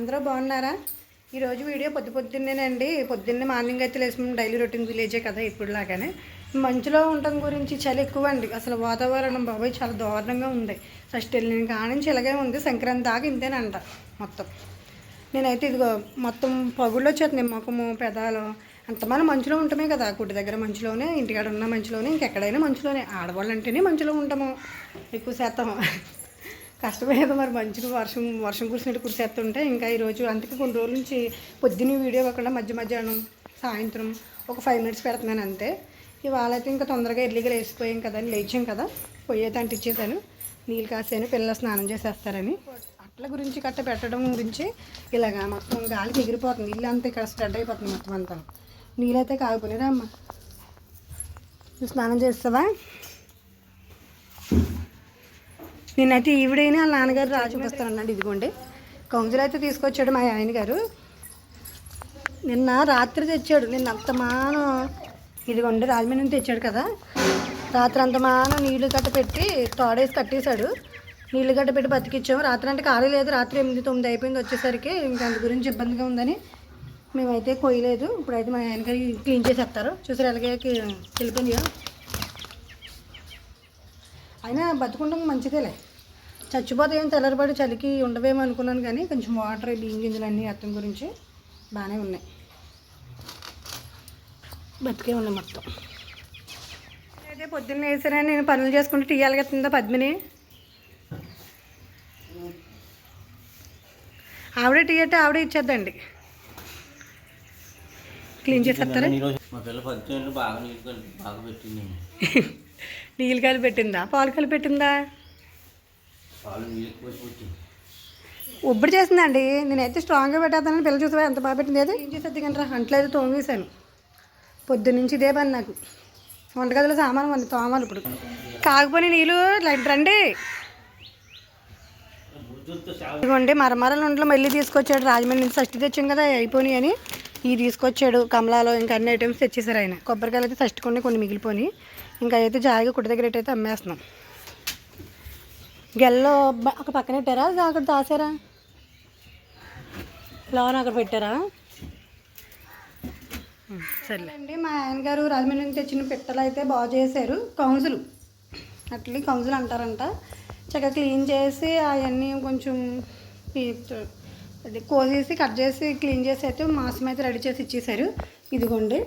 అందరూ బాగున్నారా? ఈరోజు వీడియో పొద్దు పొద్దున్నేనండి. పొద్దున్నే మార్నింగ్ అయితే లేసుకుని డైలీ రొటీన్ విలేజే కదా ఇప్పుడు లాగానే మంచులో ఉండటం గురించి చలి ఎక్కువ అండి అసలు వాతావరణం బాబాయ్ చాలా దారుణంగా ఉంది. ఫస్ట్ వెళ్ళిన కానించి ఇలాగే ఉంది. సంక్రాంతి దాకా ఇంతేనంట మొత్తం. నేనైతే ఇదిగో మొత్తం పగుళ్ళు వచ్చేస్తున్నాయి. ముఖము పెదాలు అంతమంది మంచులో ఉంటామే కదా. కుటి దగ్గర మంచులోనే ఇంటికాడ ఉన్న మంచులోనే ఇంకెక్కడైనా మంచులోనే. ఆడవాళ్ళు అంటేనే మంచులో ఉంటాము. ఎక్కువ శాతం. కష్టమే కదా మరి మంచిగా వర్షం వర్షం కురిసినట్టు కురిసేస్తుంటే ఇంకా ఈరోజు అందుకే కొన్ని రోజుల నుంచి పొద్దున్న వీడియో కాకుండా మధ్య మధ్యాహ్నం సాయంత్రం ఒక ఫైవ్ మినిట్స్ పెడుతున్నాను అంతే. ఇవాళ అయితే ఇంకా తొందరగా ఎర్లీగా లేచిపోయాం కదా అని లేచాం కదా. పొయ్యి అయితే అంటించేసాను నీళ్ళు కాసాను పిల్లలు స్నానం చేసేస్తారని. అట్ల గురించి కట్ట పెట్టడం గురించి ఇలాగా మొత్తం గాలికి ఎగిరిపోతుంది. ఇల్లు అంతా ఇక్కడ స్ప్రెడ్ అయిపోతుంది మొత్తం అంతా. నీళ్ళైతే కాగిపోయినా అమ్మ. నువ్వు స్నానం చేస్తావా? నేనైతే ఈవిడైనా వాళ్ళ నాన్నగారు రాజుకొస్తానన్నాడు ఇదిగోండి. కౌన్సిల్ అయితే తీసుకొచ్చాడు మా ఆయన గారు. నిన్న రాత్రి తెచ్చాడు నిన్న అంతమానం ఇదిగోండి రాజమండ్రి నుంచి తెచ్చాడు కదా. రాత్రి అంతమానం నీళ్ళు గట్ట పెట్టి తోడేసి కట్టేశాడు నీళ్ళు గట్ట పెట్టి బతికిచ్చాము. రాత్రి అంటే ఖాళీ లేదు రాత్రి ఎనిమిది తొమ్మిది అయిపోయింది వచ్చేసరికి. ఇంకా అందు గురించి ఇబ్బందిగా ఉందని మేమైతే కొయ్యలేదు. ఇప్పుడైతే మా ఆయన గారు క్లీన్ చేసేస్తారు చూసారు ఎలాగే వెళ్ళిపోయిందిగా అయినా బతుకుండడం మంచిదేలే. చచ్చిపోతే ఏం తెల్లరిపడి చలికి ఉండవేమో అనుకున్నాను కానీ కొంచెం వాటర్ బియ్యం గింజలు అన్నీ అర్థం గురించి బాగానే ఉన్నాయి. బతికే ఉన్నాయి మొత్తం. అయితే పొద్దున్న వేసానని నేను పనులు చేసుకుంటే టీ అలగెత్తుందా పద్మిని? ఆవిడే టీ అంటే ఆవిడే ఇచ్చేద్దండి. క్లీన్ చేసేస్తారా? మా పిల్ల బాగా బాగా నీళ్ళు కలిపి పెట్టిందా పాలు కలిపి పెట్టిందా పాలు నీళ్ళు ఎక్కువ పెట్టింది ఉబ్బడి చేసిందండి నేనైతే స్ట్రాంగ్గా పెట్టేద్దానని పిల్లలు చూసావా? ఎంత బాగా పెట్టింది అది? ఏం చేసేది కంటే అంట్లేదు తోమేశాను. పొద్దు నుంచి ఇదే పని నాకు. వంటగదిలో సామాను ఉంది తోమాలి ఇప్పుడు. కాకపోయినా నీళ్ళు లైట్ రండి. ఇదిగోండి మరమరల నుండి మళ్ళీ తీసుకొచ్చాడు. రాజమండ్రి నుంచి ఫస్ట్ తెచ్చాం కదా అయిపోయినాయి అని. ఇవి తీసుకొచ్చాడు కమలాలో ఇంకా అన్ని ఐటమ్స్ తెచ్చేసారు ఆయన. కొబ్బరికాయలు అయితే ఫస్ట్ కొన్ని కొన్ని మిగిలిపోయి ఇంకా అయితే జాయిగా కుడి దగ్గర అయితే అమ్మేస్తున్నాం. గెల్లో ఒక పక్కన పెట్టారా? అక్కడ దాసారా లోన అక్కడ పెట్టారా? సరే అండి మా ఆయన గారు రాజమండ్రి నుంచి తెచ్చిన పిట్టలు అయితే బాగా చేశారు. కౌన్సిల్. అట్లీ కౌన్సిల్ అంటారంట. చక్కగా క్లీన్ చేసి అవన్నీ కొంచెం అది కోసేసి కట్ చేసి క్లీన్ చేసి అయితే మాంసం అయితే రెడీ చేసి ఇచ్చేసారు ఇదిగోండి.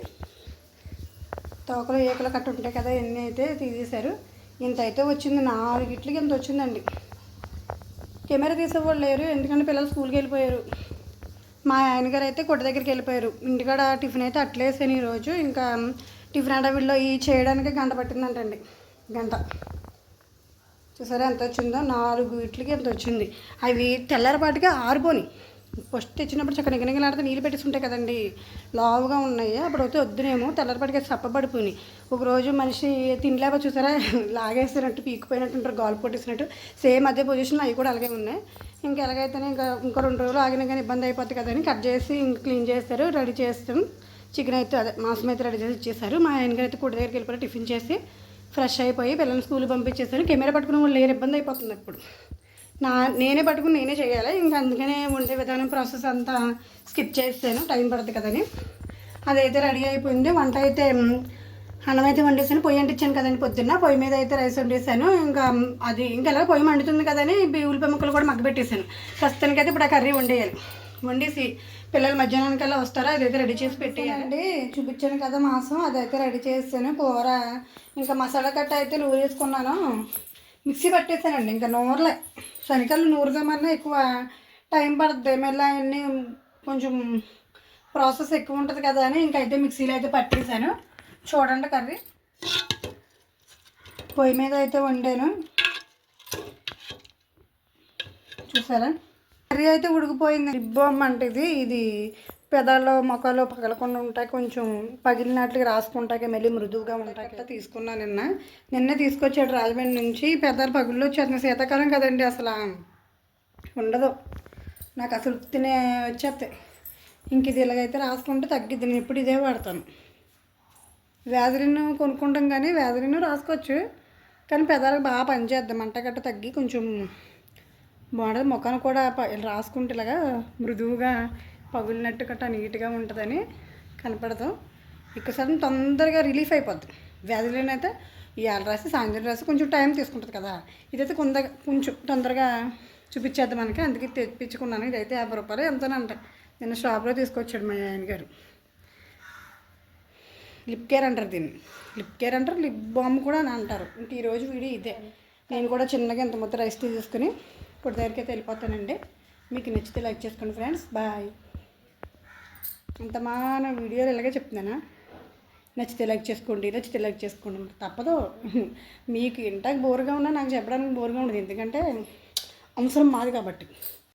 తోకలు ఏకలు కట్ట ఉంటాయి కదా ఎన్ని అయితే తీసేశారు. ఇంత అయితే వచ్చింది. నాలుగు ఇట్లకి ఇంత వచ్చిందండి. కెమెరా తీసేవాళ్ళు లేరు. ఎందుకంటే పిల్లలు స్కూల్కి వెళ్ళిపోయారు. మా ఆయన గారు అయితే కొట్ట దగ్గరికి వెళ్ళిపోయారు. ఇంటికాడ టిఫిన్ అయితే అట్లేసాను ఈరోజు. ఇంకా టిఫిన్ అడవిలో ఈ చేయడానికి గంట పట్టిందంటండి. గంట. చూసారా ఎంత వచ్చిందో? నాలుగు ఇట్లకి ఎంత వచ్చింది. అవి తెల్లారపాటిగా ఆరిపోని ఫస్ట్ తెచ్చినప్పుడు చక్కగా నిగనిగలాడితే నీళ్ళు పెట్టేసి కదండి. లావుగా ఉన్నాయి. అప్పుడు అయితే వద్దునేమో తెల్లరిపడికి చప్పబడిపోయినాయి ఒకరోజు మనిషి తినలేక చూసారా లాగేసినట్టు పీకిపోయినట్టు ఉంటారు గాలు కొట్టేసినట్టు. సేమ్ అదే పొజిషన్లో అవి కూడా అలాగే ఉన్నాయి. ఇంకా ఎలాగైతేనే ఇంకా ఇంకో రెండు రోజులు ఆగినా కానీ ఇబ్బంది అయిపోతుంది కదని కట్ చేసి క్లీన్ చేస్తారు రెడీ చేస్తాం. చికెన్ అయితే అదే మాంసం అయితే రెడీ చేసి ఇచ్చేసారు మా ఆయన గారు అయితే కుడి దగ్గరికి వెళ్ళిపోయి టిఫిన్ చేసి ఫ్రెష్ అయిపోయి పిల్లల్ని స్కూల్ పంపించేసారు కెమెరా పట్టుకుని వాళ్ళు లేరు ఇబ్బంది అయిపోతుంది ఇప్పుడు నా నేనే పట్టుకుని నేనే చేయాలి? ఇంకా అందుకనే వండే విధానం ప్రాసెస్ అంతా స్కిప్ చేసాను టైం పడుతుంది కదని. అదైతే రెడీ అయిపోయింది. వంట అయితే మ్, అన్నం అయితే వండేసాను. పొయ్యి అంటించాను కదండి పొద్దున్న. పొయ్యి మీద అయితే రైస్ వండేసాను. ఇంకా అది ఇంకా ఎలా పొయ్యి మండుతుంది కదని బి- ఉల్లిపాయ ముక్కలు కూడా మగ్గబెట్టేసాను ప్రస్తుతానికి అయితే ఇప్పుడు ఆ కర్రీ వండేయాలి. వండేసి పిల్లలు మధ్యాహ్నానికల్లా వస్తారా? అదైతే రెడీ చేసి పెట్టేయాలండి చూపించాను కదా మాసం. అదైతే రెడీ చేసాను కూర ఇంకా మసాలా కట్ట అయితే నూరేసుకున్నాను. మిక్సీ పట్టేసానండి. ఇంకా నూరలే. శనికలు నూరుదామన్నా ఎక్కువ టైం పడుతుంది మళ్ళీ అవన్నీ కొంచెం ప్రాసెస్ ఎక్కువ ఉంటుంది కదా అని ఇంకైతే మిక్సీలో అయితే పట్టేసాను. చూడండి కర్రీ. పొయ్యి మీద అయితే వండాను. చూసారా? కర్రీ అయితే ఉడికిపోయింది. రిబ్బమ్ అంటే ఇది ఇది పెదాల్లో మొక్కలు పగలకుండా ఉంటాయి. కొంచెం పగిలినట్లుగా రాసుకుంటాయి మళ్ళీ మృదువుగా ఉంటాయి. అట్లా తీసుకున్నాను నిన్న. నిన్నే తీసుకొచ్చాడు రాజమండ్రి నుంచి. పెదాలు పగుళ్ళు వచ్చేస్తుంది శీతాకాలం కదండి అసలు. ఉండదు. నాకు అసలు తినే వచ్చేస్తాయి. ఇంక ఇది ఇలాగైతే రాసుకుంటే తగ్గిద్ది. నేను ఇప్పుడు ఇదే వాడతాను. వ్యాధులను కొనుక్కుంటాం కానీ వ్యాధులను రాసుకోవచ్చు. కానీ పెదాలకు బాగా పనిచేద్దాం. మంట గట్ట తగ్గి కొంచెం బాగుంటుంది ముఖాన్ని కూడా రాసుకుంటే ఇలాగా మృదువుగా పగులినట్టు గట్టా నీట్గా ఉంటుందని కనపడదు. ఎక్కువ శాతం తొందరగా రిలీఫ్ అయిపోద్ది. వ్యాధులనైతే ఇవాళ రాసి సాయంత్రం రాసి కొంచెం టైం తీసుకుంటుంది కదా. ఇదైతే కొంత కొంచెం తొందరగా చూపించేద్దాం మనకి. అందుకే తెప్పించుకున్నాను. ఇదైతే యాభై రూపాయలు ఎంతోనంట. నిన్న షాప్లో తీసుకొచ్చాడు మా ఆయన గారు. లిప్ కేర్ అంటారు దీన్ని. లిప్ కేర్ అంటారు లిప్ బామ్ కూడా అని అంటారు. ఇంక ఈరోజు వీడియో ఇదే. నేను కూడా చిన్నగా ఇంత మొత్తం రైస్ తీసుకుని ఇప్పుడు దగ్గరికి అయితే వెళ్ళిపోతానండి. మీకు నచ్చితే లైక్ చేసుకోండి ఫ్రెండ్స్. బాయ్. అంత మా నా వీడియోలు ఇలాగే చెప్తున్నానా? నచ్చితే లైక్ చేసుకోండి నచ్చితే లైక్ చేసుకోండి. తప్పదు. మీకు ఇంటాకి బోరుగా ఉన్నా నాకు చెప్పడానికి బోరుగా ఉండదు. ఎందుకంటే అవసరం మాది కాబట్టి.